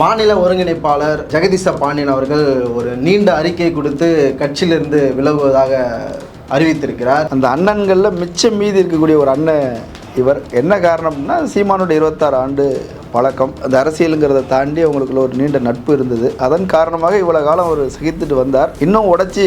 மாநில ஒருங்கிணைப்பாளர் ஜெகதீச பாண்டியன் அவர்கள் ஒரு நீண்ட அறிக்கை கொடுத்து கட்சியிலிருந்து விலகுவதாக அறிவித்திருக்கிறார். அந்த அண்ணன்களில் மிச்சம் மீதி இருக்கக்கூடிய ஒரு அண்ணன் இவர். என்ன காரணம்னா சீமானுடைய இருபத்தாறு ஆண்டு பழக்கம். அந்த அரசியலுங்கிறத தாண்டி அவங்களுக்குள்ள ஒரு நீண்ட நட்பு இருந்தது. அதன் காரணமாக இவ்வளோ காலம் அவர் சகித்துட்டு வந்தார். இன்னும் உடச்சி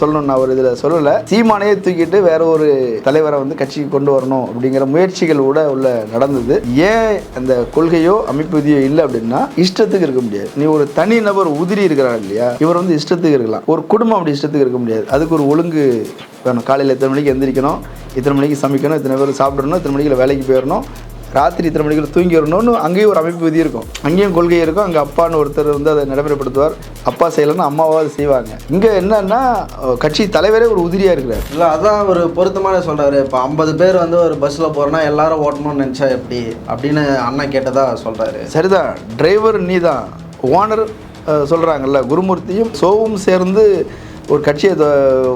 சொல்லணும்னு அவர் இதில் சொல்லலை. சீமானையே தூக்கிட்டு வேற ஒரு தலைவரை வந்து கட்சிக்கு கொண்டு வரணும் அப்படிங்கிற முயற்சிகள் கூட உள்ள நடந்தது. ஏன் அந்த கொள்கையோ அமைப்பு விதியோ இல்லை அப்படின்னா இஷ்டத்துக்கு இருக்க முடியாது. நீ ஒரு தனி நபர் உதிரி இருக்கிறார் இல்லையா? இவர் வந்து இஷ்டத்துக்கு இருக்கலாம். ஒரு குடும்பம் அப்படி இஷ்டத்துக்கு இருக்க முடியாது. அதுக்கு ஒரு ஒழுங்கு வேணும். காலையில் எத்தனை மணிக்கு எந்திரிக்கணும்? இத்தனை மணிக்கு சமைக்கணும்? இத்தனை பேர் சாப்பிடணும்? இத்தனை மணிக்கு வேலைக்கு போயிடணும்? ராத்திரி இத்தனை மணிக்கு தூங்கி வரணும்னு அங்கேயும் ஒரு அமைப்பு விதி இருக்கும். அங்கேயும் கொள்கை இருக்கும். அங்கே அப்பான்னு ஒருத்தர் வந்து அதை நடைமுறைப்படுத்துவார். அப்பா செய்யலைன்னா அம்மாவாவது செய்வாங்க. இங்கே என்னன்னா கட்சி தலைவரே ஒரு உதிரியாக இருக்கிறார். இல்லை அதான் ஒரு பொருத்தமான சொல்றாரு. இப்போ ஐம்பது பேர் வந்து ஒரு பஸ்ஸில் போகிறோன்னா எல்லாரும் ஓட்டணும்னு நினச்சா எப்படி? அப்படின்னு அண்ணன் கேட்டதா சொல்றாரு. சரிதான். டிரைவர் நீ தான் ஓனர் சொல்கிறாங்கல்ல குருமூர்த்தியும் சோவும் சேர்ந்து ஒரு கட்சியை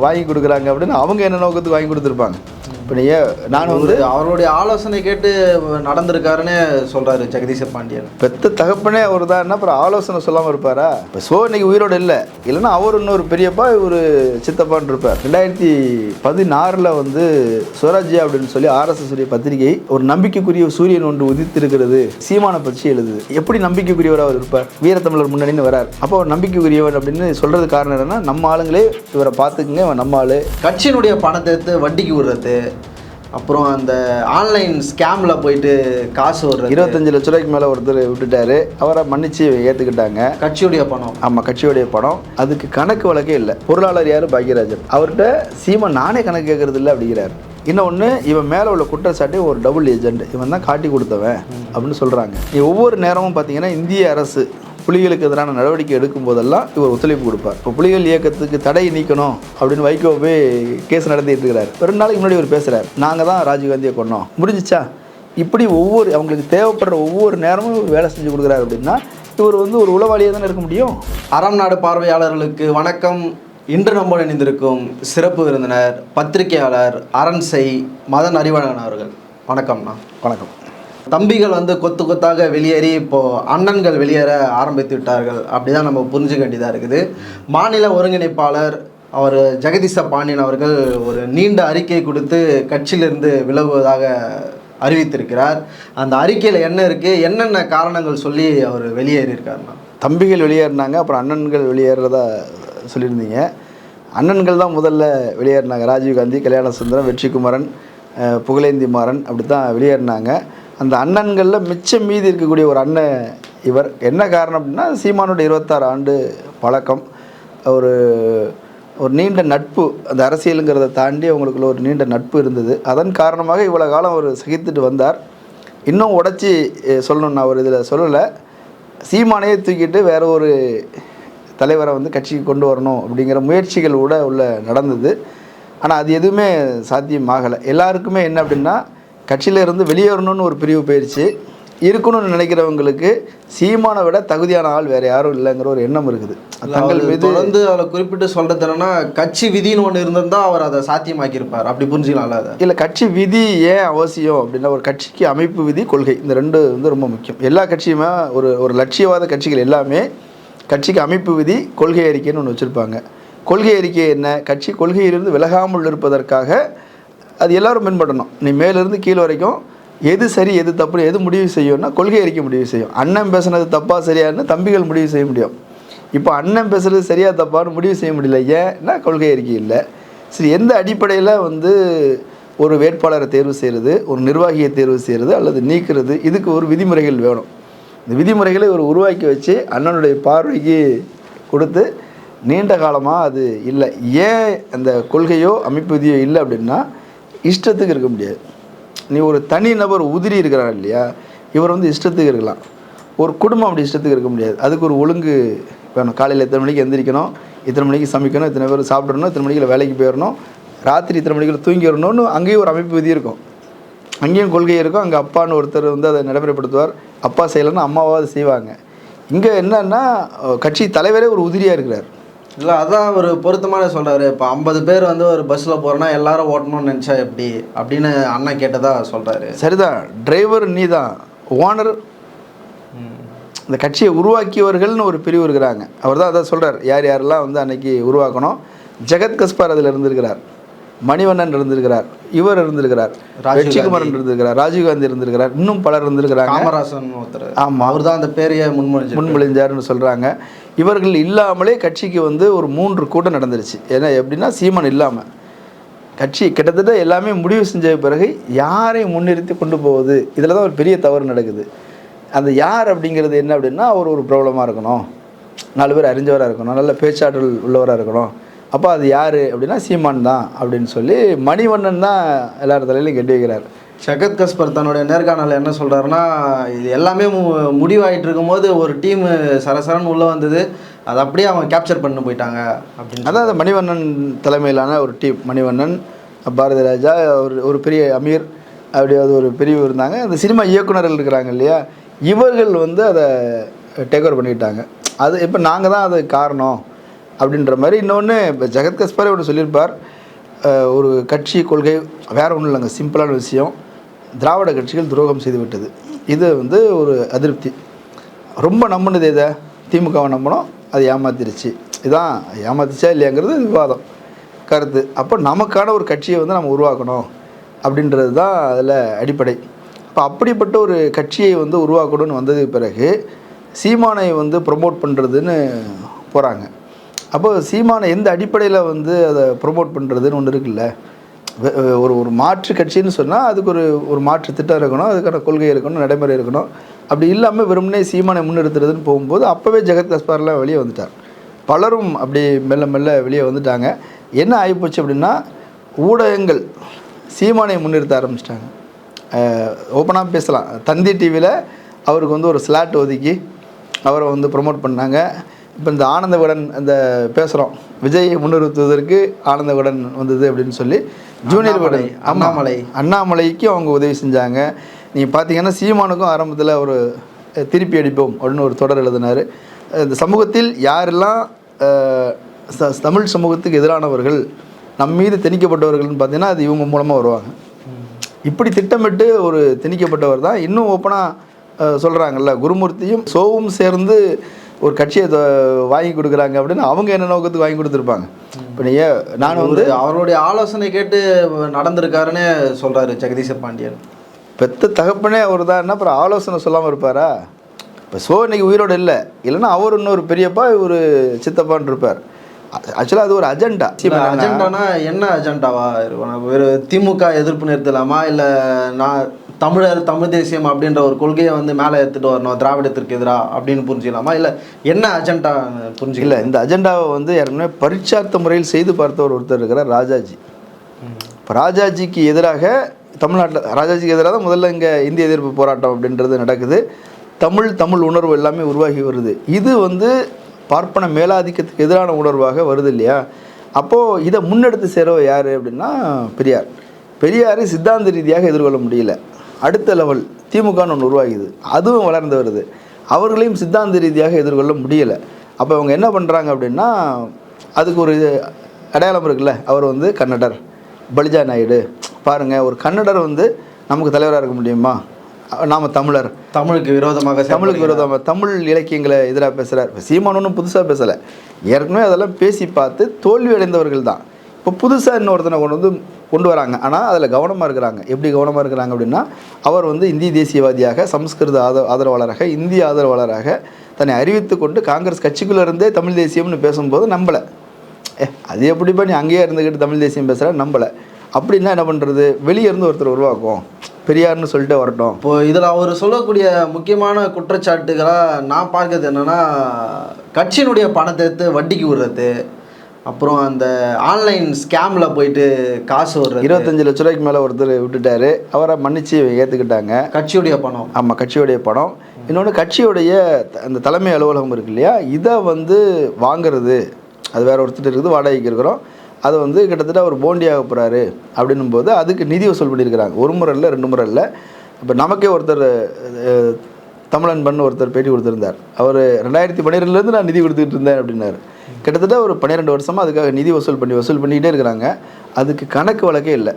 வாங்கி கொடுக்குறாங்க அப்படின்னு அவங்க என்ன நோக்கத்துக்கு வாங்கி கொடுத்துருப்பாங்க? இப்போ நீ நான் வந்து அவருடைய ஆலோசனை கேட்டு நடந்திருக்காருன்னு சொல்றாரு ஜெகதீச பாண்டியன். பெத்த தகப்பனே அவர் தான் என்ன அப்புறம் ஆலோசனை சொல்லாமல் இருப்பாரா? இப்போ சோ இன்னைக்கு உயிரோடு இல்லை. இல்லைன்னா அவர் இன்னொரு பெரியப்பா இவர் சித்தப்பான்னு இருப்பார். ரெண்டாயிரத்தி பதினாறில் வந்து சுவராஜ்யா அப்படின்னு சொல்லி ஆர்எஸ்எஸ் உடைய பத்திரிகை ஒரு நம்பிக்கைக்குரிய சூரியன் ஒன்று உதித்திருக்கிறது. சீமான பற்றி எழுதுது. எப்படி நம்பிக்கைக்குரியவர் அவர் இருப்பார்? வீரத்தமிழர் முன்னணின்னு வரார். அப்போ அவர் நம்பிக்கைக்குரியவர் அப்படின்னு சொல்றது காரணம் என்னன்னா நம்ம ஆளுங்களே இவரை பார்த்துக்குங்க இவன் நம்ம ஆளு. கட்சியினுடைய பணத்தை எடுத்து வட்டிக்கு விடுறது அப்புறம் அந்த ஆன்லைன் ஸ்கேம்ல போயிட்டு காசு விடுறது இருபத்தஞ்சு லட்ச ரூபாய்க்கு மேலே ஒருத்தர் விட்டுட்டாரு. அவரை மன்னிச்சு ஏற்றுக்கிட்டாங்க கட்சியுடைய பணம். ஆமாம் கட்சியுடைய படம் அதுக்கு கணக்கு வழக்கே இல்லை. பொருளாளர் யார்? பாக்யராஜன். அவர்கிட்ட சீமன் நானே கணக்கு கேட்கறது இல்லை அப்படிங்கிறார். இன்னொன்று இவன் மேலே உள்ள குற்றச்சாட்டு ஒரு டபுள் ஏஜென்ட் இவன் தான் காட்டி கொடுத்தவன் அப்படின்னு சொல்கிறாங்க ஒவ்வொரு நேரமும் பார்த்தீங்கன்னா இந்திய அரசு புலிகளுக்கு எதிரான நடவடிக்கை எடுக்கும் போதெல்லாம் இவர் ஒத்துழைப்பு கொடுப்பார். இப்போ புலிகள் இயக்கத்துக்கு தடை நீக்கணும் அப்படின்னு வைகோ போய் கேஸ் நடத்திட்டு இருக்கிறார். ரெண்டு நாளைக்கு முன்னாடி இவர் பேசுகிறார் நாங்கள் தான் ராஜீவ்காந்தியை கொன்னோம். முடிஞ்சிச்சா? இப்படி ஒவ்வொரு அவங்களுக்கு தேவைப்படுற ஒவ்வொரு நேரமும் வேலை செஞ்சு கொடுக்குறாரு அப்படின்னா இவர் வந்து ஒரு உளவாளியாக தானே இருக்க முடியும்? அறம் நாடு பார்வையாளர்களுக்கு வணக்கம். இன்று நம்ம இணைந்திருக்கும் சிறப்பு விருந்தினர் பத்திரிகையாளர் அரண்சை மதன் அறிவழகன் அவர்கள். வணக்கம்ண்ணா வணக்கம். தம்பிகள் வந்து கொத்து கொத்தாக வெளியேறி இப்போ அண்ணன்கள் வெளியேற ஆரம்பித்து விட்டார்கள். அப்படிதான் நம்ம புரிஞ்சுக்க வேண்டியதாக இருக்குது. மாநில ஒருங்கிணைப்பாளர் அவர் ஜெகதீச பாண்டியன் அவர்கள் ஒரு நீண்ட அறிக்கை கொடுத்து கட்சியிலிருந்து விலகுவதாக அறிவித்திருக்கிறார். அந்த அறிக்கையில் என்ன இருக்குது என்னென்ன காரணங்கள் சொல்லி அவர் வெளியேறியிருக்காருண்ணா? தம்பிகள் வெளியேறினாங்க அப்புறம் அண்ணன்கள் வெளியேறதா சொல்லியிருந்தீங்க. அண்ணன்கள் தான் முதல்ல வெளியேறினாங்க. ராஜீவ்காந்தி கல்யாண சுந்தரம் வெற்றிக்குமரன் புகழேந்தி மாறன் அப்படி தான் வெளியேறினாங்க. அந்த அண்ணன்களில் மிச்சம் மீதி இருக்கக்கூடிய ஒரு அண்ணன் இவர். என்ன காரணம் அப்படின்னா சீமானோட இருபத்தாறு ஆண்டு பழக்கம். ஒரு ஒரு நீண்ட நட்பு. அந்த அரசியலுங்கிறத தாண்டி அவங்களுக்குள்ள ஒரு நீண்ட நட்பு இருந்தது. அதன் காரணமாக இவ்வளோ காலம் அவர் சகித்துட்டு வந்தார். இன்னும் உடச்சி அஹ், நான் அவர் இதில் சொல்லலை. சீமானையே தூக்கிட்டு வேற ஒரு தலைவரை வந்து கட்சிக்கு கொண்டு வரணும் அப்படிங்கிற முயற்சிகள் கூட உள்ள நடந்தது. ஆனால் அது எதுவுமே சாத்தியமாகலை. எல்லாருக்குமே என்ன அப்படின்னா கட்சியில இருந்து வெளியேறணும்னு ஒரு பிரிவு போயிடுச்சு இருக்கணும்னு நினைக்கிறவங்களுக்கு சீமானை விட தகுதியான ஆள் வேற யாரும் இல்லைங்கிற ஒரு எண்ணம் இருக்குது. தங்கள் மீது தொடர்ந்து அதில் குறிப்பிட்டு சொல்றது என்னன்னா கட்சி விதின்னு ஒன்று இருந்திருந்தா அவர் அதை சாத்தியமாக்கியிருப்பார். அப்படி புரிஞ்சுக்கலாம்ல அதை? இல்லை கட்சி விதி ஏன் அவசியம் அப்படின்னா ஒரு கட்சிக்கு அமைப்பு விதி கொள்கை. இந்த ரெண்டு வந்து ரொம்ப முக்கியம். எல்லா கட்சியுமே ஒரு ஒரு லட்சியவாத கட்சிகள் எல்லாமே கட்சிக்கு அமைப்பு விதி கொள்கை அறிக்கைன்னு ஒன்று வச்சுருப்பாங்க. கொள்கை அறிக்கை என்ன? கட்சி கொள்கையிலிருந்து விலகாமல் இருப்பதற்காக அது எல்லாரும் பின்பற்றணும். நீ மேலேருந்து கீழே வரைக்கும் எது சரி எது தப்புன்னு எது முடிவு செய்யும்னா கொள்கை அறிக்கை முடிவு செய்யும். அண்ணன் பேசுனது தப்பாக சரியான்னு தம்பிகள் முடிவு செய்ய முடியும். இப்போ அண்ணன் பேசுகிறது சரியா தப்பான்னு முடிவு செய்ய முடியல. ஏன்னா கொள்கை அறிக்கை இல்லை. சரி எந்த அடிப்படையில் வந்து ஒரு வேட்பாளரை தேர்வு செய்கிறது ஒரு நிர்வாகியை தேர்வு செய்கிறது அல்லது நீக்கிறது இதுக்கு ஒரு விதிமுறைகள் வேணும். இந்த விதிமுறைகளை ஒரு உருவாக்கி வச்சு அண்ணனுடைய பார்வைக்கு கொடுத்து நீண்ட காலமாக அது இல்லை. ஏன் அந்த கொள்கையோ அமைப்பு விதியோ இல்லை அப்படின்னா இஷ்டத்துக்கு இருக்க முடியாது. நீ ஒரு தனி நபர் உதிரி இருக்கிறார் இல்லையா? இவர் வந்து இஷ்டத்துக்கு இருக்கலாம். ஒரு குடும்பம் அப்படி இஷ்டத்துக்கு இருக்க முடியாது. அதுக்கு ஒரு ஒழுங்கு வேணும். காலையில் எத்தனை மணிக்கு எந்திரிக்கணும்? இத்தனை மணிக்கு சமைக்கணும்? இத்தனை பேர் சாப்பிடணும்? இத்தனை மணிக்கு வேலைக்கு போயிடணும்? ராத்திரி இத்தனை மணிக்கு தூங்கி வரணும்னு அங்கேயும் ஒரு அமைப்பு விதி இருக்கும். அங்கேயும் கொள்கை இருக்கும். அங்கே அப்பான்னு ஒருத்தர் வந்து அதை நடைமுறைப்படுத்துவார். அப்பா செய்யலைன்னா அம்மாவாவது செய்வாங்க. இங்கே என்னன்னா கட்சி தலைவரே ஒரு உதிரியாக இருக்கிறார். இல்லை அதான் ஒரு பொருத்தமான சொல்றாரு. இப்போ ஐம்பது பேர் வந்து ஒரு பஸ்ஸில் போகிறோன்னா எல்லாரும் ஓட்டணும்னு நினச்சா எப்படி? அப்படின்னு அண்ணன் கேட்டதா சொல்றாரு. சரிதான் டிரைவர் நீ தான் ஓனர் இந்த கட்சியை உருவாக்கியவர்கள்னு ஒரு பிரிவு இருக்கிறாங்க. அவர் தான் அதான் சொல்கிறார் யார் யாரெல்லாம் வந்து அன்னைக்கு உருவாக்கணும்? ஜெகத் கஸ்பார் அதில் இருந்திருக்கிறார். மணிவண்ணன் இருந்திருக்கிறார். இவர் இருந்திருக்கிறார். ராஜீவ் வெற்றிகுமாரன் இருந்திருக்கிறார். ராஜீவ்காந்தி இருந்திருக்கிறார். இன்னும் பலர் இருந்திருக்கிறாங்க. காமராசன் ஒருத்தர். ஆமாம் அவர் தான் அந்த பேரையே முன்மொழிஞ்சு முன்மொழிஞ்சாருன்னு சொல்கிறாங்க இவர்கள் இல்லாமலே கட்சிக்கு வந்து ஒரு மூன்று கூட்டம் நடந்துருச்சு. ஏன்னா எப்படின்னா சீமான் இல்லாமல் கட்சி கிட்டத்தட்ட எல்லாமே முடிவு செஞ்ச பிறகு யாரை முன்னிறுத்தி கொண்டு போவது? இதில் தான் ஒரு பெரிய தவறு நடக்குது. அந்த யார் அப்படிங்கிறது என்ன அப்படின்னா அவர் ஒரு பிரபலமாக இருக்கணும். நாலு பேர் அறிஞ்சவராக இருக்கணும். நல்ல பேச்சாற்றல் உள்ளவராக இருக்கணும். அப்போ அது யார் அப்படின்னா சீமான் தான் அப்படின்னு சொல்லி மணிவண்ணன் தான் எல்லார் தலையிலையும் கெட்டி வைக்கிறார். ஜகத் கஸ்பர் தன்னுடைய நேர்காணல என்ன சொல்கிறாருன்னா இது எல்லாமே மு- முடிவாயிட்டு இருக்கும்போது ஒரு டீம் சரசரன்னு உள்ளே வந்தது. அதை அப்படியே அவங்க கேப்சர் பண்ணு போயிட்டாங்க அப்படின்னு அதான் அந்த மணிவண்ணன் தலைமையிலான ஒரு டீம். மணிவண்ணன் பாரதி ராஜா ஒரு ஒரு பெரிய அமீர் அப்படி அது ஒரு பிரிவு இருந்தாங்க. அந்த சினிமா இயக்குனர்கள் இருக்கிறாங்க இல்லையா இவர்கள் வந்து அதை டேக் ஓவர் பண்ணிக்கிட்டாங்க. அது இப்போ நாங்கள் தான் அது காரணம் அப்படின்ற மாதிரி இன்னொன்று இப்போ ஜெகத் கஸ்பரே ஒன்று சொல்லியிருப்பார். ஒரு கட்சி கொள்கை வேற ஒன்றும் இல்லைங்க. சிம்பிளான விஷயம். திராவிட கட்சிகள் துரோகம் செய்துவிட்டது இது வந்து ஒரு அதிருப்தி. ரொம்ப நம்பினது இதை திமுகவை நம்பினோம். அது ஏமாத்திருச்சு. இதான் ஏமாத்திச்சா இல்லையாங்கிறது விவாதம். கருத்து. அப்போ நமக்கான ஒரு கட்சியை வந்து நம்ம உருவாக்கணும் அப்படின்றது தான் அதில் அடிப்படை. இப்போ அப்படிப்பட்ட ஒரு கட்சியை வந்து உருவாக்கணும்னு வந்ததுக்கு பிறகு சீமானை வந்து ப்ரொமோட் பண்ணுறதுன்னு போகிறாங்க அப்போ சீமானை எந்த அடிப்படையில் வந்து அதை ப்ரொமோட் பண்ணுறதுன்னு ஒன்று இருக்குல்ல? ஒரு ஒரு மாற்று கட்சின்னு சொன்னால் அதுக்கு ஒரு ஒரு மாற்று திட்டம் இருக்கணும் அதுக்கான கொள்கை இருக்கணும் நடைமுறை இருக்கணும். அப்படி இல்லாமல் வெறுமனே சீமானை முன்னிறுத்துறதுன்னு போகும்போது அப்போவே ஜெகத் கஸ்பார்லாம் வெளியே வந்துட்டார். பலரும் அப்படி மெல்ல மெல்ல வெளியே வந்துட்டாங்க. என்ன ஆகிப்போச்சு அப்படின்னா ஊடகங்கள் சீமானை முன்னிறுத்த ஆரம்பிச்சிட்டாங்க. ஓப்பனாக பேசலாம். தந்தி டிவியில் அவருக்கு வந்து ஒரு ஸ்லாட் ஒதுக்கி அவரை வந்து ப்ரொமோட் பண்ணாங்க. இப்போ இந்த ஆனந்த விகடன் அந்த பேசுகிறோம். விஜயை முன்னிறுத்துவதற்கு ஆனந்த விகடன் வந்தது அப்படின்னு சொல்லி ஜூனியர் விகடன். அண்ணாமலை. அண்ணாமலைக்கும் அவங்க உதவி செஞ்சாங்க. நீங்கள் பார்த்தீங்கன்னா சீமானுக்கும் ஆரம்பத்தில் ஒரு திருப்பி அடிப்போம் அப்படின்னு ஒரு தொடர் எழுதினார். இந்த சமூகத்தில் யாரெல்லாம் தமிழ் சமூகத்துக்கு எதிரானவர்கள் நம் மீது திணிக்கப்பட்டவர்கள்னு பார்த்தீங்கன்னா அது இவங்க மூலமாக வருவாங்க. இப்படி திட்டமிட்டு ஒரு திணிக்கப்பட்டவர் தான். இன்னும் ஓப்பனாக சொல்கிறாங்கல்ல குருமூர்த்தியும் சோவும் சேர்ந்து ஒரு கட்சியை வாங்கி கொடுக்குறாங்க அப்படின்னு அவங்க என்ன நோக்கத்துக்கு வாங்கி கொடுத்துருப்பாங்க. இப்போ நீங்கள் நான் வந்து அவருடைய ஆலோசனை கேட்டு நடந்திருக்காருன்னு சொல்றாரு ஜெகதீச பாண்டியன். பெத்த தகப்பனே அவர் தான் என்ன அப்புறம் ஆலோசனை சொல்லாமல் இருப்பாரா? இப்போ சோ இன்னைக்கு உயிரோடு இல்லை. இல்லைன்னா அவர் இன்னொரு பெரியப்பா ஒரு சித்தப்பான்னு இருப்பார். ஆக்சுவலாக அது ஒரு அஜெண்டா அஜெண்டானா என்ன அஜெண்டாவா இருக்கும் ஒரு திமுக எதிர்ப்பு நிறுத்தலாமா? இல்லை நான் தமிழர் தமிழ் தேசியம் அப்படின்ற ஒரு கொள்கையை வந்து மேலே எடுத்துட்டு வரணும் திராவிடத்திற்கு எதிராக அப்படின்னு புரிஞ்சுக்கலாமா? இல்லை என்ன அஜெண்டா புரிஞ்சுக்கல இல்லை இந்த அஜெண்டாவை வந்து ஏற்கனவே பரீட்சார்த்த முறையில் செய்து பார்த்தவர் ஒருத்தர் இருக்கிறார் ராஜாஜி. இப்போ ராஜாஜிக்கு எதிராக தமிழ்நாட்டில் ராஜாஜிக்கு எதிராக தான் முதல்ல இங்கே இந்திய எதிர்ப்பு போராட்டம் அப்படின்றது நடக்குது. தமிழ் தமிழ் உணர்வு எல்லாமே உருவாகி வருது. இது வந்து பார்ப்பன மேலாதிக்கத்துக்கு எதிரான உணர்வாக வருது இல்லையா அப்போது இதை முன்னெடுத்து சேரவ யார் அப்படின்னா பெரியார். பெரியார் சித்தாந்த ரீதியாக எதிர்கொள்ள முடியல. அடுத்த லெவல் திமுகன்னு ஒன்று உருவாகிது. அதுவும் வளர்ந்து வருது. அவர்களையும் சித்தாந்த ரீதியாக எதிர்கொள்ள முடியலை. அப்போ அவங்க என்ன பண்ணுறாங்க அப்படின்னா அதுக்கு ஒரு அடையாளம் இருக்குல்ல? அவர் வந்து கன்னடர். பலிஜா நாயுடு. பாருங்கள் ஒரு கன்னடர் வந்து நமக்கு தலைவராக இருக்க முடியுமா? நாம் தமிழர். தமிழுக்கு விரோதமாக தமிழுக்கு விரோதமாக தமிழ் இலக்கியங்களை எதிராக பேசுகிறார் சீமான் ஒன்றும் புதுசாக பேசலை. ஏற்கனவே அதெல்லாம் பேசி பார்த்து தோல்வி அடைந்தவர்கள் தான். இப்போ புதுசாக இன்னொருத்தனை கொண்டு வந்து கொண்டு வராங்க. ஆனால் அதில் கவனமாக இருக்கிறாங்க. எப்படி கவனமாக இருக்கிறாங்க அப்படின்னா அவர் வந்து இந்திய தேசியவாதியாக சமஸ்கிருத ஆத ஆதரவாளராக இந்திய ஆதரவாளராக தன்னை அறிவித்து கொண்டு காங்கிரஸ் கட்சிக்குள்ளே இருந்தே தமிழ் தேசியம்னு பேசும்போது நம்பலை. ஏ அது எப்படிப்பா நீ அங்கேயே இருந்துக்கிட்டு தமிழ் தேசியம் பேசுகிற நம்பலை. அப்படின்னா என்ன பண்ணுறது வெளியே இருந்து ஒருத்தர் உருவாக்கும். பெரியார்னு சொல்லிட்டு வரட்டும். இப்போ இதில் அவர் சொல்லக்கூடிய முக்கியமான குற்றச்சாட்டுகளாக நான் பார்க்கறது என்னன்னா கட்சியினுடைய பணத்தை எடுத்து வட்டிக்கு விடுறது அப்புறம் அந்த ஆன்லைன் ஸ்கேமில் போயிட்டு காசு விடுறது. இருபத்தஞ்சு லட்ச ரூபாய்க்கு மேலே ஒருத்தர் விட்டுட்டாரு. அவரை மன்னிச்சு ஏற்றுக்கிட்டாங்க கட்சியுடைய பணம். ஆமாம் கட்சியுடைய படம் இன்னொன்று கட்சியுடைய அந்த தலைமை அலுவலகம் இருக்கு இல்லையா? இதை வந்து வாங்குறது. அது வேற ஒருத்தர் இருக்குது வாடகைக்கு இருக்கிறோம். அதை வந்து கிட்டத்தட்ட அவர் போண்டியாக போகிறாரு அப்படின்னும் போது அதுக்கு நிதி வசூல் பண்ணியிருக்கிறாங்க. ஒரு முறை இல்லை ரெண்டு முறை இல்லை இப்போ நமக்கே ஒருத்தர் தமிழன் பண்ணு ஒருத்தர் பேட்டி கொடுத்துருந்தார். அவர் ரெண்டாயிரத்தி பன்னிரெண்டுலேருந்து நான் நிதி கொடுத்துக்கிட்டு இருந்தேன் அப்படின்னாரு. கிட்டத்தட்ட ஒரு பன்னிரெண்டு வருஷமாக அதுக்காக நிதி வசூல் பண்ணி வசூல் பண்ணிக்கிட்டே இருக்கிறாங்க. அதுக்கு கணக்கு வழக்கே இல்லை.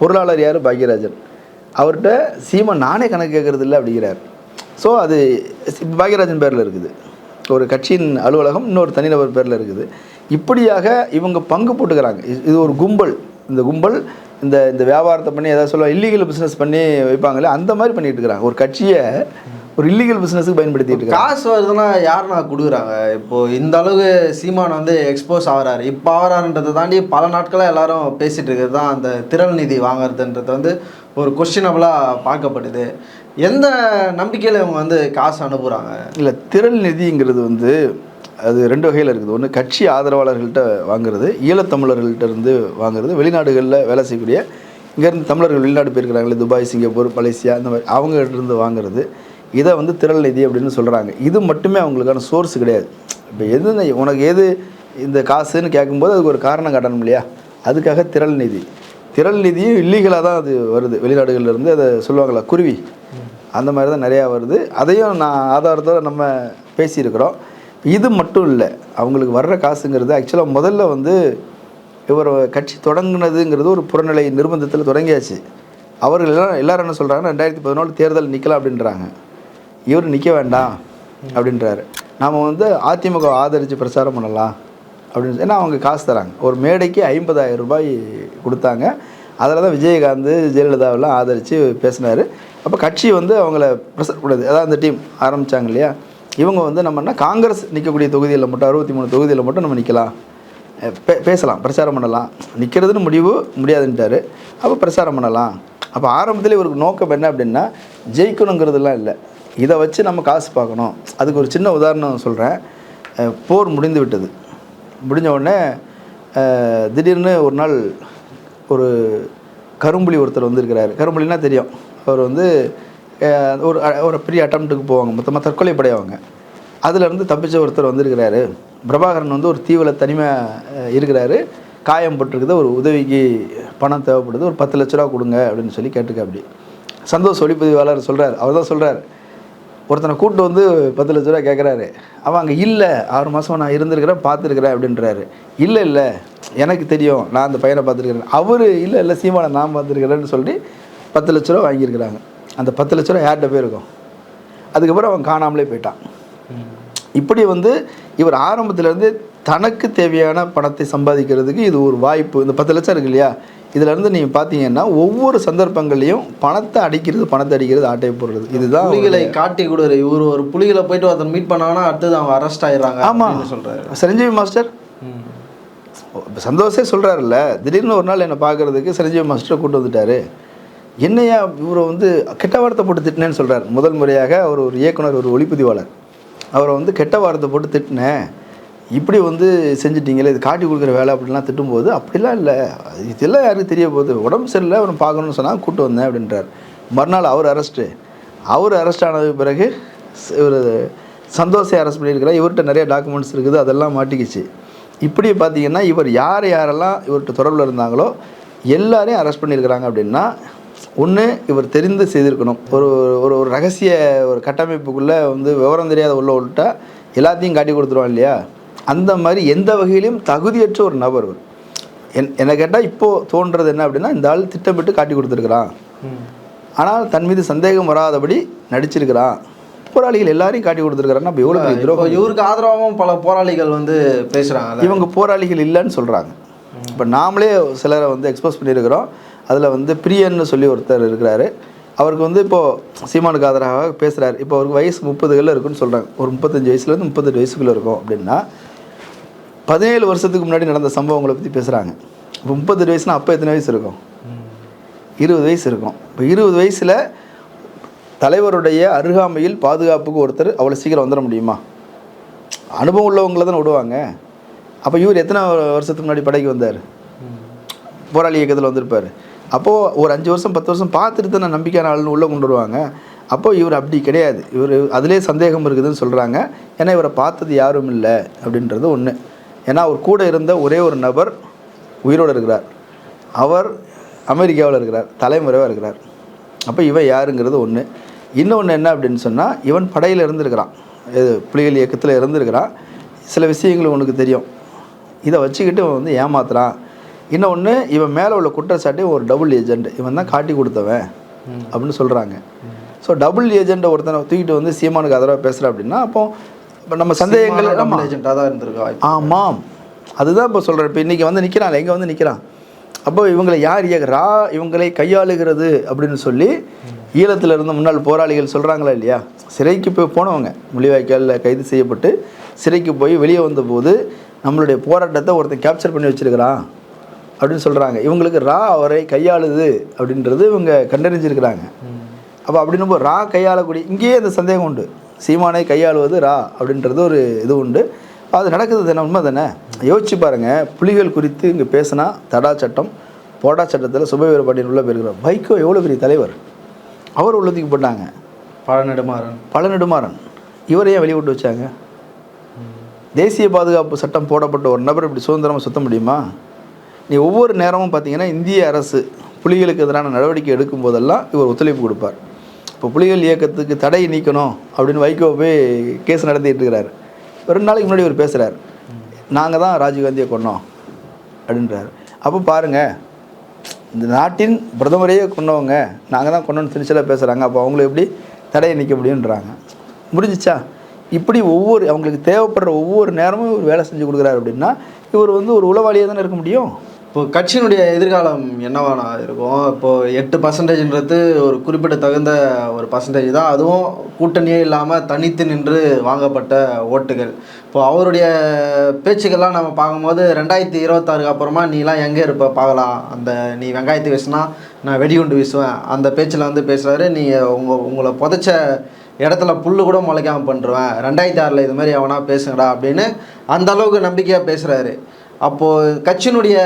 பொருளாளர் யார்? பாக்யராஜன். அவர்கிட்ட சீமா நானே கணக்கு கேட்கறது இல்லை அப்படிங்கிறார். ஸோ அது பாக்யராஜன் பேரில் இருக்குது. ஒரு கட்சியின் அலுவலகம் இன்னொரு தனிநபர் பேரில் இருக்குது. இப்படியாக இவங்க பங்கு போட்டுக்கிறாங்க. இது- ஒரு கும்பல். இந்த கும்பல் இந்த இந்த வியாபாரத்தை பண்ணி ஏதாவது சொல்லுவாங்க இல்லீகல் பிஸ்னஸ் பண்ணி வைப்பாங்களே அந்த மாதிரி பண்ணிட்டு இருக்கிறாங்க. ஒரு கட்சியை ஒரு இல்லீகல் பிஸ்னஸுக்கு பயன்படுத்திட்டு இருக்காங்க. காசு வருதுன்னா யாருண்ணா கொடுக்குறாங்க? இப்போ இந்த அளவுக்கு சீமான் வந்து எக்ஸ்போஸ் ஆகுறாரு. இப்போ ஆகிறாருன்றதை தாண்டி பல நாட்களாக எல்லாரும் பேசிட்டு இருக்கிறது தான் அந்த திரள் நிதி வாங்குறதுன்றது வந்து ஒரு கொஸ்டினபிளாக பார்க்கப்படுது. எந்த நம்பிக்கையில் இவங்க வந்து காசு அனுப்புகிறாங்க இல்லை திரள் நிதிங்கிறது வந்து அது ரெண்டு வகையில் இருக்குது. ஒன்று கட்சி ஆதரவாளர்கள்ட்ட வாங்குறது ஈழத்தமிழர்கள்ட்ட இருந்து வாங்குறது வெளிநாடுகளில் வேலை செய்யக்கூடிய இங்கேருந்து தமிழர்கள் வெளிநாடு போயிருக்கிறாங்களே துபாய் சிங்கப்பூர் மலேசியா இந்த மாதிரி அவங்ககிட்ட இருந்து வாங்குறது. இதை வந்து திரள் நிதி அப்படின்னு சொல்கிறாங்க இது மட்டுமே அவங்களுக்கான சோர்ஸ் கிடையாது. இப்போ எது உனக்கு எது இந்த காசுன்னு கேட்கும்போது அதுக்கு ஒரு காரணம் காட்டணும் இல்லையா? அதுக்காக திரள் நிதி. திரள் நிதியும் இல்லீகலாக தான் அது வருது. வெளிநாடுகள்லேருந்து அதை சொல்லுவாங்களா குருவி. அந்த மாதிரி தான் நிறையா வருது. அதையும் நான் ஆதாரத்தோடு நம்ம பேசியிருக்கிறோம். இது மட்டும் இல்லை அவங்களுக்கு வர்ற காசுங்கிறது ஆக்சுவலாக முதல்ல வந்து இவர் கட்சி தொடங்கினதுங்கிறது ஒரு புறநிலை நிர்பந்தத்தில் தொடங்கியாச்சு. அவர்கள் எல்லாம் எல்லாரும் என்ன சொல்கிறாங்கன்னா ரெண்டாயிரத்தி பதினாலு தேர்தல் நிற்கலாம் அப்படின்றாங்க. இவர் நிற்க வேண்டாம் அப்படின்றாரு. நாம் வந்து அதிமுக ஆதரித்து பிரச்சாரம் பண்ணலாம் அப்படின்னு ஏன்னா அவங்க காசு தராங்க. ஒரு மேடைக்கு ஐம்பதாயிரம் ரூபாய் கொடுத்தாங்க. அதில் தான் விஜயகாந்த் ஜெயலலிதாவெல்லாம் ஆதரித்து பேசினார். அப்போ கட்சி வந்து அவங்கள பிரசர் கூடாது அதாவது அந்த டீம் ஆரம்பித்தாங்க இல்லையா? இவங்க வந்து நம்மன்னா காங்கிரஸ் நிற்கக்கூடிய தொகுதியில் மட்டும் அறுபத்தி மூணு தொகுதியில் மட்டும் நம்ம நிற்கலாம் பே பேசலாம் பிரச்சாரம் பண்ணலாம். நிற்கிறதுன்னு முடிவு முடியாதுன்ட்டாரு. அப்போ பிரச்சாரம் பண்ணலாம். அப்போ ஆரம்பத்தில் இவருக்கு நோக்கம் என்ன அப்படின்னா ஜெயிக்கணுங்கிறதுலாம் இல்லை. இதை வச்சு நம்ம காசு பார்க்கணும். அதுக்கு ஒரு சின்ன உதாரணம் சொல்கிறேன் போர் முடிந்து விட்டது. முடிஞ்ச உடனே திடீர்னு ஒரு நாள் ஒரு கரும்புலி ஒருத்தர் வந்திருக்கிறாரு. கரும்புலினா தெரியும். அவர் வந்து ஒரு அ- ஒரு பெரிய அட்டம்ப்ட்டுக்கு போவாங்க. மொத்தமாக தற்கொலை படையவங்க அதுலேருந்து தப்பிச்ச ஒருத்தர் வந்திருக்கிறாரு. பிரபாகரன் வந்து ஒரு தீவில் தனிமையாக இருக்கிறாரு. காயம் பட்டிருக்குது. ஒரு உதவிக்கு பணம் தேவைப்படுது. ஒரு பத்து லட்ச ரூபா கொடுங்க அப்படின்னு சொல்லி கேட்டுக்க அப்படி. சந்தோஷ் ஒளிப்பதிவாளர் சொல்கிறார் அவர் தான் சொல்கிறார் ஒருத்தனை கூட்டு வந்து பத்து லட்ச ரூபா கேட்குறாரு அவன் அங்கே இல்லை ஆறு மாதம் நான் இருந்திருக்கிறேன் பார்த்துருக்குறேன் அப்படின்றாரு. இல்லை இல்லை எனக்கு தெரியும் நான் அந்த பையனை பார்த்துருக்கிறேன். அவர் இல்லை இல்லை சீமானை நான் பார்த்துருக்கிறேன்னு சொல்லி பத்து லட்ச ரூபா வாங்கியிருக்கிறாங்க. அந்த பத்து லட்ச ரூபா யார்கிட்ட போயிருக்கும்? அதுக்கப்புறம் அவன் காணாமலே போயிட்டான். இப்படி வந்து இவர் ஆரம்பத்திலேருந்து தனக்கு தேவையான பணத்தை சம்பாதிக்கிறதுக்கு இது ஒரு வாய்ப்பு. இந்த பத்து லட்சம் இருக்கு இல்லையா? இதிலேருந்து நீங்கள் பார்த்தீங்கன்னா ஒவ்வொரு சந்தர்ப்பங்களையும் பணத்தை அடிக்கிறது பணத்தை அடிக்கிறது ஆட்டையை போடுறது. இதுதான் புலிகளை காட்டி கொடுக்குற இவர் ஒரு புலிகளை போயிட்டு ஒருத்தர் மீட் பண்ணாங்கன்னா அடுத்தது அவங்க அரெஸ்ட் ஆயிடுறாங்க ஆமாம் சொல்றாரு. சிரஞ்சீவி மாஸ்டர்? சந்தோஷே சொல்கிறாருல்ல திடீர்னு ஒரு நாள் என்னை பார்க்கறதுக்கு சிரஞ்சீவி மாஸ்டரை கூட்டு வந்துட்டாரு. என்னையா இவரை வந்து கெட்ட வார்த்தை போட்டு திட்டினேன்னு சொல்கிறார் முதல் முறையாக அவர் ஒரு இயக்குனர் ஒரு ஒளிப்பதிவாளர். அவரை வந்து கெட்ட வார்த்தை போட்டு திட்டினேன். இப்படி வந்து செஞ்சிட்டீங்களே இது காட்டி கொடுக்குற வேலை அப்படிலாம் திட்டும்போது அப்படிலாம் இல்லை. இதெல்லாம் யாருக்கு தெரிய போகுது? உடம்பு சரியில்லை அவனை பார்க்கணும்னு சொன்னால் கூட்டு வந்தேன் அப்படின்றார். மறுநாள் அவர் அரெஸ்ட்டு அவர் அரெஸ்ட் ஆனது பிறகு இவர் சந்தோஷை அரெஸ்ட் பண்ணியிருக்கிறார். இவர்கிட்ட நிறைய டாக்குமெண்ட்ஸ் இருக்குது அதெல்லாம் மாட்டிக்கிச்சு. இப்படி பார்த்தீங்கன்னா இவர் யார் யாரெல்லாம் இவர்கிட்ட தொடர்பில் இருந்தாங்களோ எல்லாரையும் அரெஸ்ட் பண்ணியிருக்கிறாங்க அப்படின்னா ஒன்று இவர் தெரிந்து செய்திருக்கணும். ஒரு ஒரு ஒரு ரகசிய ஒரு கட்டமைப்புக்குள்ளே வந்து விவரம் தெரியாத உள்ள விட்டா எல்லாத்தையும் காட்டி கொடுத்துருவான் இல்லையா? அந்த மாதிரி எந்த வகையிலும் தகுதியற்ற ஒரு நபர் என் என்னை கேட்டால் இப்போது தோன்றது என்ன அப்படின்னா இந்த ஆள் திட்டமிட்டு காட்டி கொடுத்துருக்குறான். ஆனால் தன் மீது சந்தேகம் வராதபடி நடிச்சிருக்கிறான். போராளிகள் எல்லாரையும் காட்டி கொடுத்துருக்குறான்னா அப்போ எவ்வளோ துரோகம்? இவருக்கு ஆதரவாகவும் பல போராளிகள் வந்து பேசுறாங்கல்ல. இவங்க போராளிகள் இல்லைன்னு சொல்கிறாங்க இப்போ நாமளே சிலரை வந்து எக்ஸ்போஸ் பண்ணியிருக்கிறோம். அதில் வந்து பிரியன்னு சொல்லி ஒருத்தர் இருக்கிறாரு. அவருக்கு வந்து இப்போது சீமானுக்கு ஆதரவாக பேசுகிறாரு இப்போ அவருக்கு வயசு முப்பதுகளில் இருக்குன்னு சொல்கிறாங்க ஒரு முப்பத்தஞ்சு வயசுலேருந்து முப்பத்தெட்டு வயசுக்குள்ளே இருக்கும் அப்படின்னா பதினேழு வருஷத்துக்கு முன்னாடி நடந்த சம்பவங்களை பற்றி பேசுகிறாங்க இப்போ முப்பத்தெட்டு வயசுனா அப்போ எத்தனை வயசு இருக்கும்? இருபது வயசு இருக்கும். இப்போ இருபது வயசில் தலைவருடைய அருகாமையில் பாதுகாப்புக்கு ஒருத்தர் அவ்வளோ சீக்கிரம் வந்துட முடியுமா? அனுபவம் உள்ளவங்கள தானே விடுவாங்க. அப்போ இவர் எத்தனை வருஷத்துக்கு முன்னாடி படைக்கு வந்தார்? போராளி இயக்கத்தில் வந்திருப்பார். அப்போது ஒரு அஞ்சு வருஷம் பத்து வருஷம் பார்த்துட்டு தான் நம்பிக்கையான ஆளுன்னு உள்ளே கொண்டு வருவாங்க. அப்போது இவர் அப்படி கிடையாது. இவர் அதிலே சந்தேகம் இருக்குதுன்னு சொல்கிறாங்க ஏன்னா இவரை பார்த்தது யாரும் இல்லை அப்படின்றது ஒன்று ஏன்னா அவர் கூட இருந்த ஒரே ஒரு நபர் உயிரோடு இருக்கிறார். அவர் அமெரிக்காவில் இருக்கிறார் தலைமுறைவாக இருக்கிறார். அப்போ இவன் யாருங்கிறது ஒன்று இன்னொன்று என்ன அப்படின்னு சொன்னால் இவன் படையில் இருந்திருக்கிறான். இது புலிகள் இயக்கத்தில் இருந்திருக்கிறான். சில விஷயங்கள் உனக்கு தெரியும். இதை வச்சுக்கிட்டு இவன் வந்து ஏமாத்துறான். இன்னொன்று இவன் மேலே உள்ள குற்றச்சாட்டு ஒரு டபுள் ஏஜென்ட் இவன் தான் காட்டி கொடுத்தவன் அப்படின்னு சொல்கிறாங்க ஸோ டபுள் ஏஜெண்ட்டை ஒருத்தனை தூக்கிட்டு வந்து சீமானுக்கு ஆதரவாக பேசுகிறா அப்படின்னா அப்போ நம்ம சந்தேகங்கள் ஆமாம் ஏஜென்ட்டாக தான் இருந்திருக்கு வாய்ப்பு ஆமாம். அதுதான் இப்போ சொல்கிறேன் இப்போ இன்றைக்கி வந்து நிற்கிறான் எங்கே வந்து நிற்கிறான் அப்போ இவங்களை யார் இயக்குறா? இவங்களை கையாளுகிறது அப்படின்னு சொல்லி ஈழத்தில் இருந்த முன்னாள் போராளிகள் சொல்கிறாங்களா இல்லையா? சிறைக்கு போய் போனவங்க முள்ளிவாய்க்காலில் கைது செய்யப்பட்டு சிறைக்கு போய் வெளியே வந்தபோது நம்மளுடைய போராட்டத்தை ஒருத்தன் கேப்சர் பண்ணி வச்சிருக்கிறான் அப்படின்னு சொல்கிறாங்க இவங்களுக்கு ரா அவரை கையாளுது அப்படின்றது இவங்க கண்டறிஞ்சிருக்கிறாங்க. அப்போ அப்படின்னும் போது ரா கையாளக்கூடிய இங்கேயே அந்த சந்தேகம் உண்டு. சீமானை கையாளுவது ரா அப்படின்றது ஒரு இது உண்டு. அது நடக்குது தானே உண்மை தானே? யோசிச்சு பாருங்கள் புலிகள் குறித்து இங்கே பேசினா தடா சட்டம் போடா சட்டத்தில் சுபவீர பாண்டியன் உள்ள போயிருக்கிறார். வைகோ எவ்வளோ பெரிய தலைவர்? அவர் உள்ளதுக்கு போட்டாங்க. பல நெடுமாறன் இவரை ஏன் வெளியே விட்டு வச்சாங்க? தேசிய பாதுகாப்பு சட்டம் போடப்பட்ட ஒரு நபர் இப்படி சுதந்திரமாக சுத்த முடியுமா? நீ ஒவ்வொரு நேரமும் பார்த்தீங்கன்னா இந்திய அரசு புலிகளுக்கு எதிரான நடவடிக்கை எடுக்கும் போதெல்லாம் இவர் ஒத்துழைப்பு கொடுப்பார். இப்போ புலிகள் இயக்கத்துக்கு தடை நீக்கணும் அப்படின்னு வைகோ போய் கேஸ் நடத்திட்டு இருக்கிறாரு. ரெண்டு நாளைக்கு முன்னாடி இவர் பேசுகிறார் நாங்கள் தான் ராஜீவ்காந்தியை கொன்னோம் அப்படின்றார். அப்போ பாருங்கள் இந்த நாட்டின் பிரதமரையே கொண்டவங்க நாங்கள் தான் கொண்டோன்னு துணிச்சலாக பேசுகிறாங்க அப்போ அவங்கள எப்படி தடையை நிற்க முடியுன்றாங்க முடிஞ்சிச்சா? இப்படி ஒவ்வொரு அவங்களுக்கு தேவைப்படுற ஒவ்வொரு நேரமும் இவர் வேலை செஞ்சு கொடுக்குறாரு அப்படின்னா இவர் வந்து ஒரு உளவாளியாக தானே இருக்க முடியும்? இப்போ கட்சியினுடைய எதிர்காலம் என்னவானா இருக்கும்? இப்போ எட்டு பர்சன்டேஜ்ன்றது ஒரு குறிப்பிட்ட தகுந்த ஒரு பர்சன்டேஜ் தான். அதுவும் கூட்டணியே இல்லாமல் தனித்து நின்று வாங்கப்பட்ட ஓட்டுகள். இப்போ அவருடைய பேச்சுக்கள்லாம் நம்ம பார்க்கும்போது ரெண்டாயிரத்தி இருபத்தாறுக்கு அப்புறமா நீலாம் எங்கே இருப்ப? பார்க்கலாம். அந்த நீ வெங்காயத்தை வீசினா நான் வெடிகுண்டு வீசுவேன். அந்த பேச்சில் வந்து பேசுகிறாரு நீங்கள் உங்கள் உங்களை புதைச்ச இடத்துல புல்லு கூட முளைக்காமல் பண்ணுருவேன். ரெண்டாயிரத்தி ஆறில் இது மாதிரி எவனா பேசுங்கடா அப்படின்னு அந்த அளவுக்கு நம்பிக்கையாக பேசுகிறாரு அப்போது கட்சியினுடைய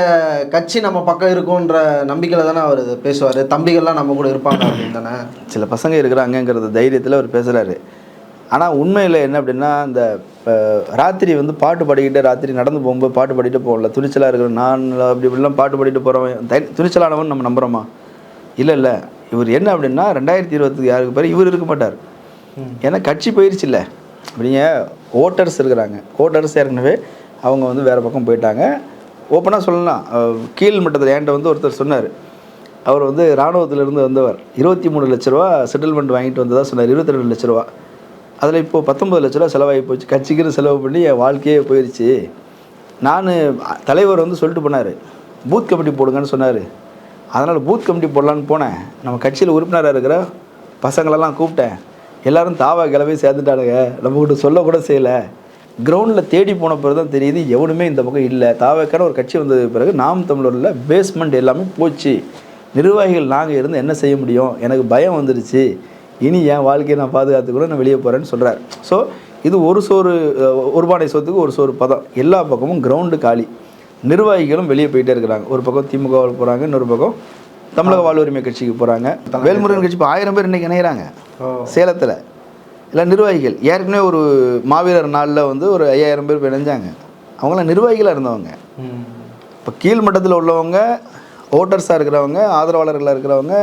கட்சி நம்ம பக்கம் இருக்குன்ற நம்பிக்கையில் தானே அவர் பேசுவார். தம்பிகள்லாம் நம்ம கூட இருப்பாங்க அப்படின்னு தானே? சில பசங்க இருக்கிறாங்கங்கிறது தைரியத்தில் அவர் பேசுகிறாரு ஆனால் உண்மையில் என்ன அப்படின்னா இந்த ராத்திரி வந்து பாட்டு பாடிக்கிட்டு ராத்திரி நடந்து போகும்போது பாட்டு பாடிட்டு போகல. துணிச்சலாக இருக்கிற நான் அப்படி இப்படிலாம் பாட்டு பாடிட்டு போகிறவன் தை துணிச்சலானவன் நம்ம நம்புகிறோமா இல்லை இல்லை. இவர் என்ன அப்படின்னா ரெண்டாயிரத்தி இருபத்துக்கு யாருக்கு பேர் இவர் இருக்க மாட்டார். ஏன்னா கட்சி போயிருச்சு இல்லை அப்படிங்க ஓட்டர்ஸ் இருக்கிறாங்க. ஓட்டர்ஸ் ஏற்கனவே அவங்க வந்து வேறு பக்கம் போயிட்டாங்க. ஓப்பனாக சொல்லலாம் கீழ் மட்டத்தில் ஏன்ட்ட வந்து ஒருத்தர் சொன்னார். அவர் வந்து இராணுவத்திலேருந்து வந்தவர். இருபத்தி மூணு லட்ச ரூபா செட்டில்மெண்ட் வாங்கிட்டு வந்ததாக சொன்னார். இருபத்தி ரெண்டு லட்ச ரூபா. அதில் இப்போது பத்தொம்பது லட்ச ரூபா செலவாகி போச்சு. கட்சிக்குன்னு செலவு பண்ணி என் வாழ்க்கையே போயிடுச்சு நான் தலைவர் வந்து சொல்லிட்டு போனார். பூத் கமிட்டி போடுங்கன்னு சொன்னார். அதனால் பூத் கமிட்டி போடலான்னு போனேன். நம்ம கட்சியில் உறுப்பினராக இருக்கிற பசங்களெல்லாம் கூப்பிட்டேன். எல்லாரும் தாவா கிளம்பி சேர்ந்துட்டானுங்க. நம்ம கிட்ட சொல்லக்கூட செய்யலை. கிரவுண்டில் தேடி போன பிறகு தான் தெரியுது எவனுமே இந்த பக்கம் இல்லை. தாவாக்கான ஒரு கட்சி வந்தது பிறகு நாம் தமிழரில் பேஸ்மெண்ட் எல்லாமே போச்சு. நிர்வாகிகள் நாங்கள் இருந்து என்ன செய்ய முடியும்? எனக்கு பயம் வந்துடுச்சு இனி என் வாழ்க்கையை நான் பாதுகாத்துக்கூட நான் வெளியே போகிறேன்னு சொல்கிறார் ஸோ இது ஒரு சோறு அஹ், ஒரு பானை சொத்துக்கு ஒரு சோறு பதம். எல்லா பக்கமும் கிரவுண்டு காலி. நிர்வாகிகளும் வெளியே போயிட்டே இருக்கிறாங்க. ஒரு பக்கம் திமுகவில் போகிறாங்க இன்னொரு பக்கம் தமிழக வாழ்வுரிமை கட்சிக்கு போகிறாங்க வேல்முருகன் கட்சி. இப்போ ஆயிரம் பேர் இன்னைக்கு இணைகிறாங்க சேலத்தில். இல்லை நிர்வாகிகள். ஏற்கனவே ஒரு மாவீரர் நாளில் வந்து ஒரு ஐயாயிரம் பேர் இணைஞ்சாங்க அவங்களாம் நிர்வாகிகளாக இருந்தவங்க. இப்போ கீழ் மட்டத்தில் உள்ளவங்க ஓட்டர்ஸாக இருக்கிறவங்க ஆதரவாளர்களாக இருக்கிறவங்க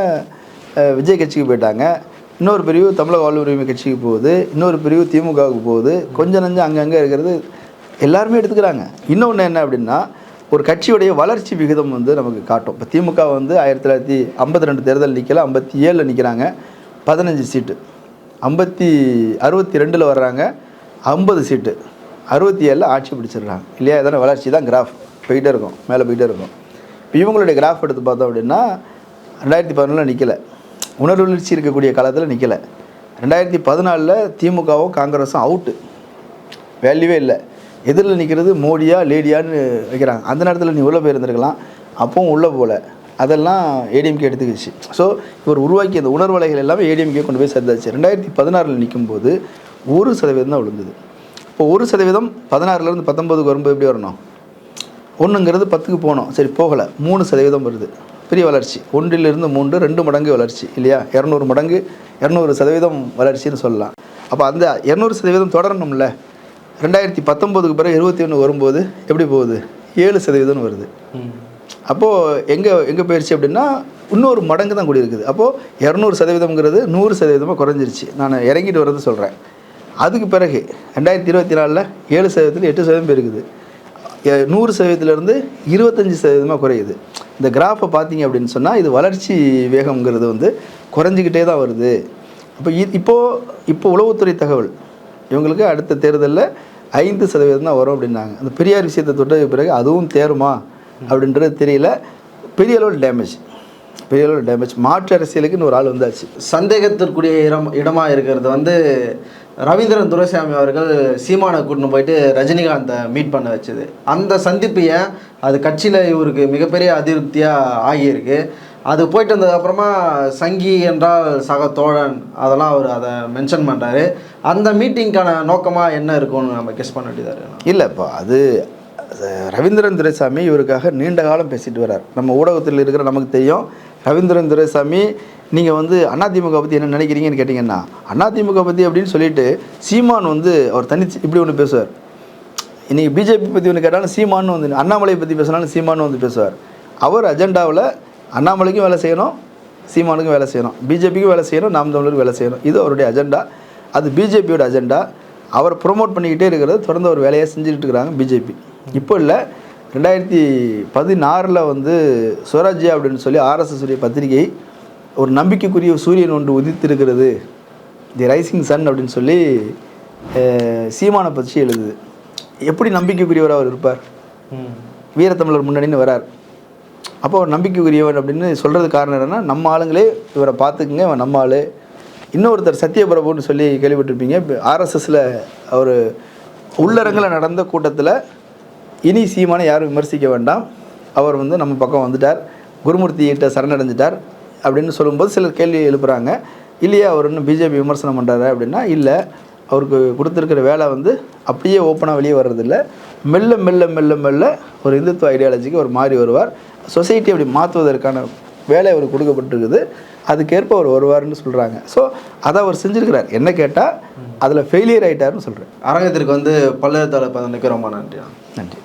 விஜய் கட்சிக்கு போயிட்டாங்க. இன்னொரு பிரிவு தமிழக வாழ்வு உரிமை கட்சிக்கு போகுது. இன்னொரு பிரிவு திமுகவுக்கு போகுது. கொஞ்சம் நஞ்சம் அங்கங்கே இருக்கிறது எல்லாருமே எடுத்துக்கிறாங்க. இன்னொன்று என்ன அப்படின்னா ஒரு கட்சியுடைய வளர்ச்சி விகிதம் வந்து நமக்கு காட்டும். இப்போ திமுக வந்து ஆயிரத்தி தொள்ளாயிரத்தி ஐம்பத்தி ரெண்டு தேர்தல் நிற்கல ஐம்பத்தி ஏழில் நிற்கிறாங்க பதினஞ்சு சீட்டு. ஐம்பத்தி அறுபத்தி ரெண்டில் வர்றாங்க. ஐம்பது சீட்டு அறுபத்தி ஏழில் ஆட்சி பிடிச்சிடுறாங்க. இல்லையா? எதனா வளர்ச்சி. தான் கிராஃப் போயிட்டே இருக்கும். மேலே போயிட்டே இருக்கும். இப்போ இவங்களுடைய கிராஃப் எடுத்து பார்த்தோம் அப்படின்னா ரெண்டாயிரத்தி பதினொன்றில் நிற்கலை உணர்வெழுச்சி இருக்கக்கூடிய காலத்தில் நிற்கலை ரெண்டாயிரத்தி பதினாலில் திமுகவும் காங்கிரஸும் அவுட்டு வேல்யூவே இல்லை. எதிரில் நிற்கிறது மோடியா லேடியான்னு வைக்கிறாங்க. அந்த நேரத்தில் நீ உள்ளே போயிருந்துருக்கலாம். அப்பவும் உள்ளே போகல. அதெல்லாம் ஏடிஎம்கே எடுத்துக்கிச்சு. ஸோ இவர் உருவாக்கிய அந்த உணர்வலைகள் எல்லாமே ஏடிஎம்கே கொண்டு போய் சேர்ந்தாச்சு ரெண்டாயிரத்தி பதினாறில் நிற்கும் போது ஒரு சதவீதம் தான் விழுந்தது. இப்போ ஒரு சதவீதம் பதினாறுலேருந்து பத்தொம்போதுக்கு வரும்போது எப்படி வரணும்? ஒன்றுங்கிறது பத்துக்கு போனோம் சரி போகலை. மூணு சதவீதம் வருது. பெரிய வளர்ச்சி. ஒன்றிலிருந்து மூன்று ரெண்டு மடங்கு வளர்ச்சி இல்லையா? இரநூறு மடங்கு இரநூறு சதவீதம் வளர்ச்சின்னு சொல்லலாம். அப்போ அந்த இரநூறு சதவீதம் தொடரணும்ல. ரெண்டாயிரத்தி பத்தொம்போதுக்கு பிறகு இருபத்தி ஒன்று வரும்போது எப்படி போகுது? ஏழு சதவீதம்னு வருது. ம். அப்போது எங்கே எங்கே போயிடுச்சு அப்படின்னா இன்னொரு மடங்கு தான் கூடி இருக்குது அப்போது இரநூறு சதவீதம்ங்கிறது நூறு சதவீதமாக குறைஞ்சிருச்சு. நான் இறங்கிட்டு வரது சொல்கிறேன் அதுக்கு பிறகு ரெண்டாயிரத்தி இருபத்தி நாலில் ஏழு சதவீதத்தில் எட்டு சதவீதம் போயிருக்குது எ- நூறு சதவீதத்துலேருந்து இருபத்தஞ்சி சதவீதமாக குறையுது. இந்த கிராஃபை பார்த்தீங்க அப்படின்னு சொன்னால் இது வளர்ச்சி வேகம்ங்கிறது வந்து குறைஞ்சிக்கிட்டே தான் வருது. அப்போ இப்போது இப்போ உளவுத்துறை தகவல். இவங்களுக்கு அடுத்த தேர்தலில் ஐந்து சதவீதம் தான் வரும் அப்படின்னாங்க. அந்த பெரியார் விஷயத்தை தொட்டதுக்கு பிறகு அதுவும் தேருமா? அப்படின்றது தெரியல. பெரிய அளவில் டேமேஜ் பெரிய அளவில் டேமேஜ் மாற்று அரசியலுக்குன்னு ஒரு ஆள் வந்தாச்சு. சந்தேகத்திற்குரிய இடம் இடமா இருக்கிறது வந்து ரவீந்திரன் துரைசாமி அவர்கள் சீமானை கூட்டின்னு போயிட்டு ரஜினிகாந்தை மீட் பண்ண வச்சது. அந்த சந்திப்பு ஏன்? அது கட்சியில் இவருக்கு மிகப்பெரிய அதிருப்தியாக ஆகியிருக்கு. அது போயிட்டு வந்ததுக்கப்புறமா சங்கி என்றால் சக தோழன் அதெல்லாம் அவர் அதை மென்ஷன் பண்ணுறாரு அந்த மீட்டிங்க்கான நோக்கமாக என்ன இருக்கும்னு நம்ம கெஸ் பண்ண வேண்டியதாக இல்லை இப்போ அது ரவீந்திரன் துரைசாமி இவருக்காக நீண்ட காலம் பேசிட்டு வரார் நம்ம ஊடகத்தில் இருக்கிற நமக்கு தெரியும் ரவீந்திரன் துரைசாமி நீங்கள் வந்து அதிமுக பற்றி என்ன நினைக்கிறீங்கன்னு கேட்டிங்கன்னா அதிமுக பற்றி அப்படின்னு சொல்லிட்டு சீமான் வந்து அவர் தனிச்சு இப்படி ஒன்று பேசுவார். இன்றைக்கி பிஜேபி பற்றி ஒன்று கேட்டாலும் சீமானு வந்து அண்ணாமலை பற்றி பேசினாலும் சீமான்னு வந்து பேசுவார். அவர் அஜெண்டாவில் அண்ணாமலைக்கும் வேலை செய்யணும் சீமானுக்கும் வேலை செய்யணும் பிஜேபிக்கும் வேலை செய்யணும் நாம் தமிழருக்கு வேலை செய்யணும். இது அவருடைய அஜெண்டா. அது பிஜேபியோட அஜெண்டா. அவர் ப்ரொமோட் பண்ணிக்கிட்டே இருக்கிறது தொடர்ந்து ஒரு வேலையை செஞ்சுக்கிட்டு இருக்கிறாங்க பிஜேபி. இப்போ இல்லை ரெண்டாயிரத்தி பதினாறில் வந்து சுவராஜ்யா அப்படின்னு சொல்லி ஆர்எஸ்எஸ் உடைய பத்திரிகை ஒரு நம்பிக்கைக்குரிய சூரியன் ஒன்று உதித்திருக்கிறது. தி ரைசிங் சன் அப்படின்னு சொல்லி சீமானை பற்றி எழுதுது. எப்படி நம்பிக்கைக்குரியவர் அவர் இருப்பார்? வீரத்தமிழர் முன்னணின்னு வரார். அப்போ அவர் நம்பிக்கைக்குரியவன் அப்படின்னு சொல்கிறது காரணம் என்னென்னா நம்ம ஆளுங்களே இவரை பார்த்துக்குங்க இவன் நம்ம ஆளு. இன்னொருத்தர் சத்யபிரபுன்னு சொல்லி கேள்விப்பட்டிருப்பீங்க. ஆர்எஸ்எஸில் அவர் உள்ளரங்கில் நடந்த கூட்டத்தில் இனி சீமானை யாரும் விமர்சிக்க வேண்டாம். அவர் வந்து நம்ம பக்கம் வந்துட்டார். குருமூர்த்தி கிட்ட சரணடைஞ்சிட்டார் அப்படின்னு சொல்லும்போது சிலர் கேள்வி எழுப்புறாங்க. இல்லையா அவர் இன்னும் பிஜேபி விமர்சனம் பண்ணுறாரு அப்படின்னா இல்லை. அவருக்கு கொடுத்துருக்கிற வேலை வந்து அப்படியே ஓப்பனாக வெளியே வர்றதில்ல. மெல்ல மெல்ல மெல்ல மெல்ல ஒரு இந்துத்துவ ஐடியாலஜிக்கு அவர் மாறி வருவார். சொசைட்டி அப்படி மாற்றுவதற்கான வேலை அவருக்கு கொடுக்கப்பட்டிருக்குது. அதுக்கேற்ப அவர் வருவார்னு சொல்கிறாங்க ஸோ அதை அவர் செஞ்சுருக்கிறார். என்ன கேட்டால் அதில் ஃபெயிலியர் ஆயிட்டாருன்னு சொல்கிறேன் அரங்கத்திற்கு வந்து பதினொன்றுக்கு ரொம்ப நன்றி நன்றி.